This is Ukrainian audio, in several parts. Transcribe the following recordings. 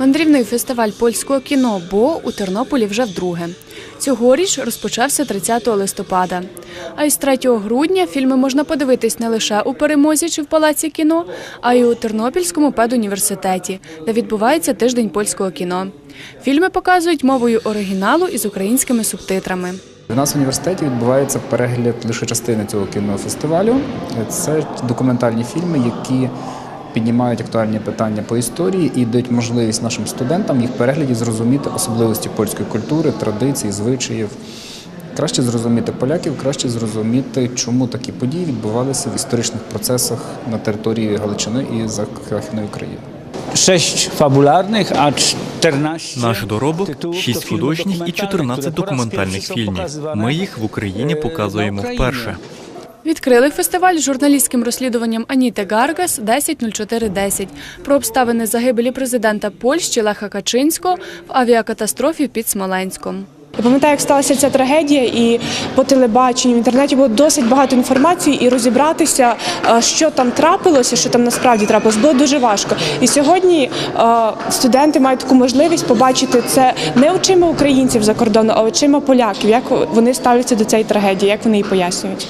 Мандрівний фестиваль польського кіно БО у Тернополі вже вдруге. Цьогоріч розпочався 30 листопада. А із 3 грудня фільми можна подивитись не лише у перемозі чи в палаці кіно, а й у Тернопільському педуніверситеті, де відбувається тиждень польського кіно. Фільми показують мовою оригіналу із українськими субтитрами. У нас в університеті відбувається перегляд лише частини цього кінофестивалю. Це документальні фільми, які піднімають актуальні питання по історії і дають можливість нашим студентам їх перегляді зрозуміти особливості польської культури, традицій, звичаїв. Краще зрозуміти поляків, краще зрозуміти, чому такі події відбувалися в історичних процесах на території Галичини і Західної України. Sześć fabularnych, a 14 Наш доробок tytułów to 6 filmy художніх і dokumentalne, 14 które po raz документальних фільмів. Ми їх в Україні показуємо вперше. Відкрили фестиваль журналістським розслідуванням Аніти Гаргас 10.04.10 про обставини загибелі президента Польщі Леха Качинського в авіакатастрофі під Смоленськом. Я пам'ятаю, як сталася ця трагедія, і по телебаченню в інтернеті було досить багато інформації, і розібратися, е, що там трапилося, що там насправді трапилось, було дуже важко. І сьогодні е, студенти мають таку можливість побачити це не очима українців за кордону, а очима поляків, як вони ставляться до цієї трагедії, як вони її пояснюють.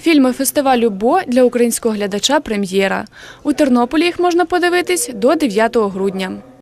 Фільми фестивалю БО для українського глядача прем'єра. У Тернополі їх можна подивитись до 9 грудня.